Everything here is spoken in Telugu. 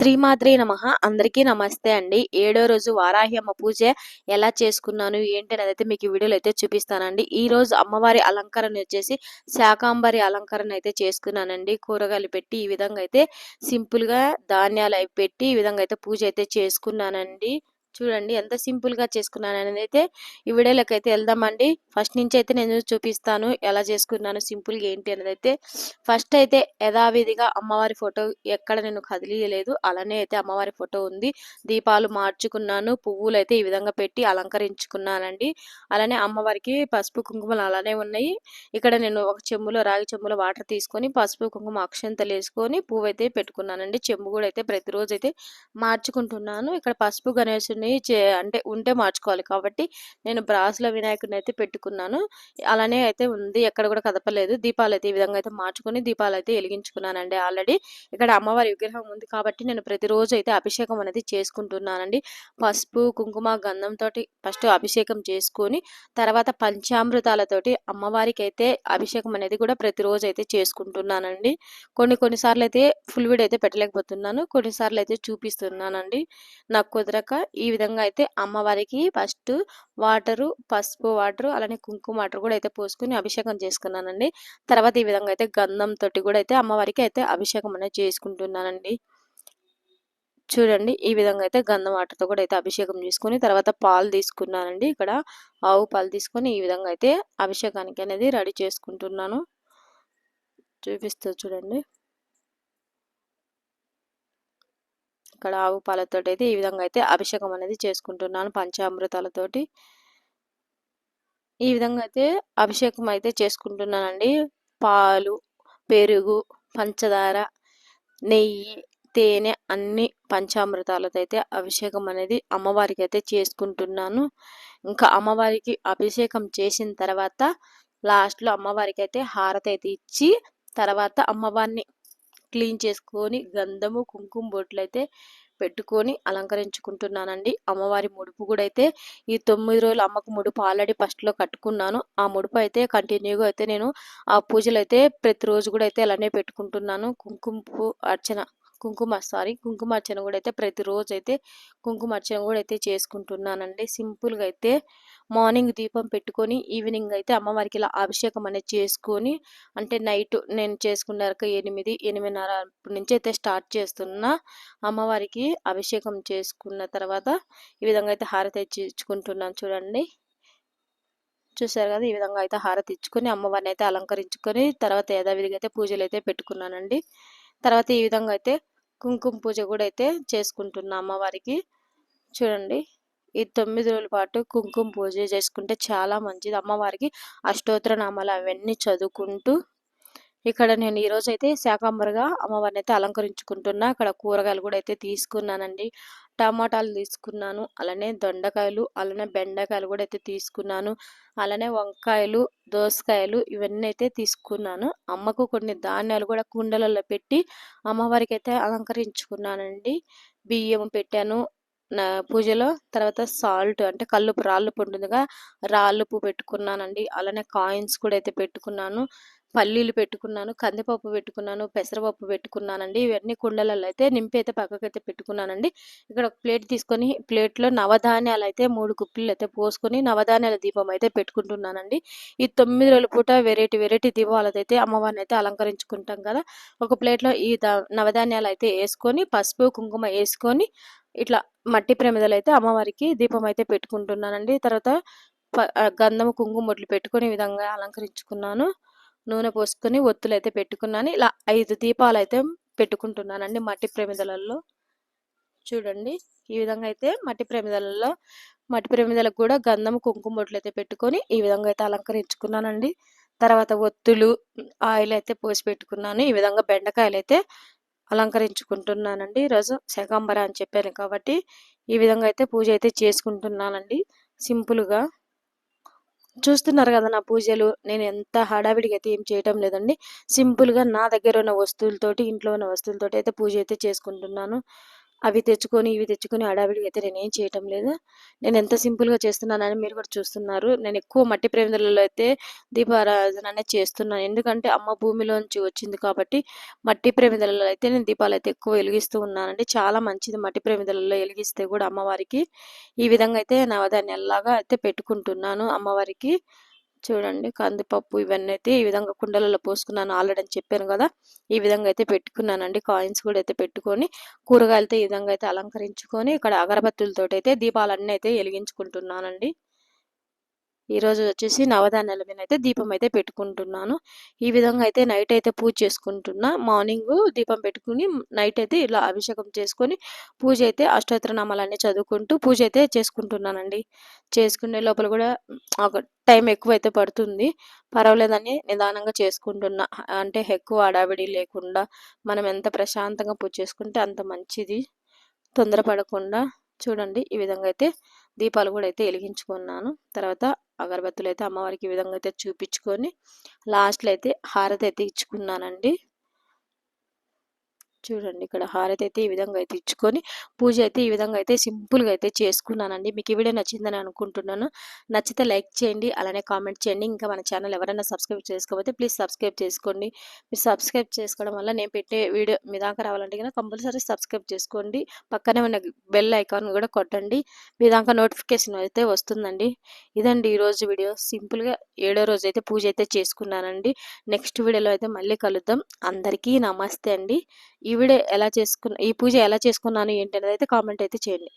శ్రీమాత్రే నమ. అందరికీ నమస్తే అండి. ఏడో రోజు వారాహి అమ్మ పూజ ఎలా చేసుకున్నాను ఏంటి అనేది అయితే మీకు ఈ వీడియోలో అయితే చూపిస్తానండి. ఈ రోజు అమ్మవారి అలంకరణ వచ్చేసి శాకాంబరి అలంకరణ అయితే చేసుకున్నానండి. కూరగాయలు పెట్టి ఈ విధంగా అయితే సింపుల్గా ధాన్యాలు అవి పెట్టి ఈ విధంగా అయితే పూజ అయితే చేసుకున్నానండి. చూడండి ఎంత సింపుల్గా చేసుకున్నాను అనేది అయితే ఈ వీడియోలోకి అయితే వెళ్దామండి. ఫస్ట్ నుంచి అయితే నేను చూపిస్తాను ఎలా చేసుకున్నాను సింపుల్గా ఏంటి అనేది అయితే ఫస్ట్ అయితే యథావిధిగా అమ్మవారి ఫోటో ఎక్కడ నేను కదిలియలేదు. అలానే అయితే అమ్మవారి ఫోటో ఉంది. దీపాలు మార్చుకున్నాను పువ్వులు అయితే ఈ విధంగా పెట్టి అలంకరించుకున్నానండి. అలానే అమ్మవారికి పసుపు కుంకుమలు అలానే ఉన్నాయి. ఇక్కడ నేను ఒక చెంబులో రాగి చెంబులో వాటర్ తీసుకొని పసుపు కుంకుమ అక్షంతలు వేసుకొని పువ్వు అయితే పెట్టుకున్నానండి. చెంబు కూడా అయితే ప్రతిరోజు అయితే మార్చుకుంటున్నాను. ఇక్కడ పసుపు గణేశుని చే అంటే ఉంటే మార్చుకోవాలి. కాబట్టి నేను బ్రాస్లో వినాయకుడిని అయితే పెట్టుకున్నాను. అలానే అయితే ఉంది. ఎక్కడ కూడా కదపలేదు. దీపాలు అయితే ఈ విధంగా అయితే మార్చుకొని దీపాలు అయితే వెలిగించుకున్నానండి ఆల్రెడీ. ఇక్కడ అమ్మవారి విగ్రహం ఉంది కాబట్టి నేను ప్రతిరోజు అయితే అభిషేకం అనేది చేసుకుంటున్నానండి. పసుపు కుంకుమ గంధం తోటి ఫస్ట్ అభిషేకం చేసుకొని తర్వాత పంచామృతాలతోటి అమ్మవారికి అయితే అభిషేకం అనేది కూడా ప్రతిరోజు అయితే చేసుకుంటున్నానండి. కొన్ని కొన్నిసార్లు అయితే ఫుల్ వీడియో అయితే పెట్టలేకపోతున్నాను కొన్నిసార్లు అయితే చూపిస్తున్నానండి. నాకు కుదరక ఈ విధంగా అయితే అమ్మవారికి ఫస్ట్ వాటరు పసుపు వాటర్ అలానే కుంకుమ వాటర్ కూడా అయితే పోసుకొని అభిషేకం చేసుకున్నానండి. తర్వాత ఈ విధంగా అయితే గంధం తోటి కూడా అయితే అమ్మవారికి అయితే అభిషేకం అనేది చేసుకుంటున్నానండి. చూడండి ఈ విధంగా అయితే గంధం వాటర్తో కూడా అయితే అభిషేకం చేసుకొని తర్వాత పాలు తీసుకున్నానండి. ఇక్కడ ఆవు పాలు తీసుకొని ఈ విధంగా అయితే అభిషేకానికి అనేది రెడీ చేసుకుంటున్నాను. చూపిస్తూ చూడండి. ఇక్కడ ఆవు పాలతో అయితే ఈ విధంగా అయితే అభిషేకం అనేది చేసుకుంటున్నాను పంచామృతాలతోటి. ఈ విధంగా అయితే అభిషేకం అయితే చేసుకుంటున్నానండి. పాలు పెరుగు పంచదార నెయ్యి తేనె అన్ని పంచామృతాలతో అయితే అభిషేకం అనేది అమ్మవారికి అయితే చేసుకుంటున్నాను. ఇంకా అమ్మవారికి అభిషేకం చేసిన తర్వాత లాస్ట్లో అమ్మవారికి అయితే హారతి అయితే ఇచ్చి తర్వాత అమ్మవారిని క్లీన్ చేసుకొని గంధము కుంకుమ బొట్లు అయితే పెట్టుకొని అలంకరించుకుంటున్నానండి. అమ్మవారి ముడుపు కూడా అయితే ఈ తొమ్మిది రోజులు అమ్మకు ముడుపు ఆల్రెడీ ఫస్ట్లో కట్టుకున్నాను. ఆ ముడుపు అయితే కంటిన్యూగా అయితే నేను ఆ పూజలు అయితే ప్రతిరోజు కూడా అయితే అలానే పెట్టుకుంటున్నాను. కుంకుమ అర్చన కుంకుమ సారీ కుంకుమ అర్చన కూడా అయితే ప్రతిరోజు అయితే కుంకుమ అర్చన కూడా అయితే చేసుకుంటున్నానండి. సింపుల్గా అయితే మార్నింగ్ దీపం పెట్టుకొని ఈవినింగ్ అయితే అమ్మవారికి ఇలా అభిషేకం అనేది చేసుకొని అంటే నైట్ నేను చేసుకున్నాక ఎనిమిది ఎనిమిదిన్నర నుంచి అయితే స్టార్ట్ చేస్తున్నా అమ్మవారికి అభిషేకం చేసుకున్న తర్వాత ఈ విధంగా అయితే హారతి ఇచ్చుకుంటున్నాను చూడండి. చూసారు కదా ఈ విధంగా అయితే హారతి ఇచ్చుకొని అమ్మవారిని అయితే అలంకరించుకొని తర్వాత యథావిధిగా అయితే పూజలు అయితే పెట్టుకున్నానండి. తర్వాత ఈ విధంగా అయితే కుంకుమ పూజ కూడా అయితే చేసుకుంటున్నా అమ్మవారికి. చూడండి. ఈ తొమ్మిది రోజుల పాటు కుంకుమ పూజ చేసుకుంటే చాలా మంచిది. అమ్మవారికి అష్టోత్తర నామాలు అవన్నీ చదువుకుంటూ ఇక్కడ నేను ఈరోజు అయితే శాకాంబరిగా అమ్మవారిని అయితే అలంకరించుకుంటున్నా. అక్కడ కూరగాయలు కూడా అయితే తీసుకున్నానండి. టమాటాలు తీసుకున్నాను. అలానే దొండకాయలు అలానే బెండకాయలు కూడా అయితే తీసుకున్నాను. అలానే వంకాయలు దోసకాయలు ఇవన్నీ అయితే తీసుకున్నాను. అమ్మకు కొన్ని ధాన్యాలు కూడా కుండలలో పెట్టి అమ్మవారికి అయితే అలంకరించుకున్నానండి. బియ్యం పెట్టాను. పూజలో తర్వాత సాల్ట్ అంటే కల్లుపు రాళ్ళుపు ఉంటుందిగా. రాళ్ళుపు పెట్టుకున్నానండి. అలానే కాయిన్స్ కూడా అయితే పెట్టుకున్నాను. పల్లీలు పెట్టుకున్నాను. కందిపప్పు పెట్టుకున్నాను. పెసరపప్పు పెట్టుకున్నానండి. ఇవన్నీ కుండలలో అయితే నింపి అయితే పక్కకైతే పెట్టుకున్నానండి. ఇక్కడ ఒక ప్లేట్ తీసుకొని ప్లేట్లో నవధాన్యాలు అయితే మూడు కుప్పలు అయితే పోసుకొని నవధాన్యాల దీపం అయితే పెట్టుకుంటున్నానండి. ఈ తొమ్మిది రోజుల పూట వెరైటీ వెరైటీ దీపాలతో అయితే అమ్మవారిని అయితే అలంకరించుకుంటాం కదా. ఒక ప్లేట్లో ఈ నవధాన్యాలు అయితే వేసుకొని పసుపు కుంకుమ వేసుకొని ఇట్లా మట్టి ప్రమిదలు అయితే అమ్మవారికి దీపం అయితే పెట్టుకుంటున్నానండి. తర్వాత గంధం కుంకుమ బొట్లు పెట్టుకొని ఈ విధంగా అలంకరించుకున్నాను. నూనె పోసుకొని ఒత్తులు అయితే పెట్టుకున్నాను. ఇలా ఐదు దీపాలు అయితే పెట్టుకుంటున్నానండి మట్టి ప్రమిదలలో చూడండి ఈ విధంగా అయితే మట్టి ప్రమిదలలో మట్టి ప్రమిదలకు కూడా గంధం కుంకుమ బొట్లు అయితే పెట్టుకొని ఈ విధంగా అయితే అలంకరించుకున్నానండి. తర్వాత ఒత్తులు ఆయిల్ అయితే పోసి పెట్టుకున్నాను. ఈ విధంగా బెండకాయలు అయితే అలంకరించుకుంటున్నానండి. ఈరోజు శకాంబర అని చెప్పాను కాబట్టి ఈ విధంగా అయితే పూజ అయితే చేసుకుంటున్నానండి. సింపుల్గా. చూస్తున్నారు కదా నా పూజలు. నేను ఎంత హడావిడిగా అయితే ఏం చేయటం లేదండి. సింపుల్గా నా దగ్గర ఉన్న వస్తువులతోటి ఇంట్లో ఉన్న వస్తువులతోటి అయితే పూజ అయితే చేసుకుంటున్నాను. అవి తెచ్చుకొని ఇవి తెచ్చుకొని హడావిడి అయితే నేనేం చేయటం లేదు. నేను ఎంత సింపుల్గా చేస్తున్నానని మీరు కూడా చూస్తున్నారు. నేను ఎక్కువ మట్టి ప్రేమిదలలో అయితే దీపారాధన అనేది చేస్తున్నాను. ఎందుకంటే అమ్మ భూమిలోంచి వచ్చింది కాబట్టి మట్టి ప్రేమిదలలో అయితే నేను దీపాలు అయితే ఎక్కువ వెలిగిస్తూ ఉన్నానండి. చాలా మంచిది మట్టి ప్రేమిదలలో వెలిగిస్తే కూడా అమ్మవారికి ఈ విధంగా అయితే నవధాన్యాల్లాగా అయితే పెట్టుకుంటున్నాను అమ్మవారికి. చూడండి కందిపప్పు ఇవన్నీ అయితే ఈ విధంగా కుండలలో పోసుకున్నాను. ఆల్రెడీ అని చెప్పాను కదా ఈ విధంగా అయితే పెట్టుకున్నానండి. కాయిన్స్ కూడా అయితే పెట్టుకొని కూరగాయలతో ఈ విధంగా అయితే అలంకరించుకొని ఇక్కడ అగరబత్తులతో అయితే దీపాలన్నీ అయితే వెలిగించుకుంటున్నానండి. ఈరోజు వచ్చేసి నవధాన్యాల మీద అయితే దీపం అయితే పెట్టుకుంటున్నాను. ఈ విధంగా అయితే నైట్ అయితే పూజ చేసుకుంటున్నా. మార్నింగ్ దీపం పెట్టుకుని నైట్ అయితే ఇలా అభిషేకం చేసుకొని పూజ అయితే అష్టోత్తర నామాలన్నీ చదువుకుంటూ పూజ అయితే చేసుకుంటున్నానండి. చేసుకునే లోపల కూడా ఒక టైం ఎక్కువ అయితే పడుతుంది. పర్వాలేదని నిదానంగా చేసుకుంటున్నా. అంటే ఎక్కువ అడావిడి లేకుండా మనం ఎంత ప్రశాంతంగా పూజ చేసుకుంటే అంత మంచిది. తొందరపడకుండా చూడండి. ఈ విధంగా అయితే దీపాలు కూడా అయితే వెలిగించుకున్నాను. తర్వాత అగరబత్తులు అయితే అమ్మవారికి ఈ విధంగా అయితే చూపించుకొని లాస్ట్లో అయితే హారతి అయితే ఇచ్చుకున్నానండి. చూడండి ఇక్కడ హారతి అయితే ఈ విధంగా అయితే ఇచ్చుకొని పూజ అయితే ఈ విధంగా అయితే సింపుల్గా అయితే చేసుకున్నానండి. మీకు ఈ వీడియో నచ్చిందని అనుకుంటున్నాను. నచ్చితే లైక్ చేయండి అలానే కామెంట్ చేయండి. ఇంకా మన ఛానల్ ఎవరైనా సబ్స్క్రైబ్ చేసుకోకపోతే ప్లీజ్ సబ్స్క్రైబ్ చేసుకోండి. మీరు సబ్స్క్రైబ్ చేసుకోవడం వల్ల నేను పెట్టే వీడియో మీ దాకా రావాలంటే కనుక కంపల్సరీ సబ్స్క్రైబ్ చేసుకోండి. పక్కనే ఉన్న బెల్ ఐకాన్ కూడా కొట్టండి. మీ దాకా నోటిఫికేషన్ అయితే వస్తుందండి. ఇదండి ఈరోజు వీడియో. సింపుల్గా ఏడో రోజు అయితే పూజ అయితే చేసుకున్నానండి. నెక్స్ట్ వీడియోలో అయితే మళ్ళీ కలుద్దాం. అందరికీ నమస్తే అండి. ఈ వీడియో ఎలా చేసుకున్న ఈ పూజ ఎలా చేసుకున్నాను ఏంటి అనేది అయితే కామెంట్ అయితే చేయండి.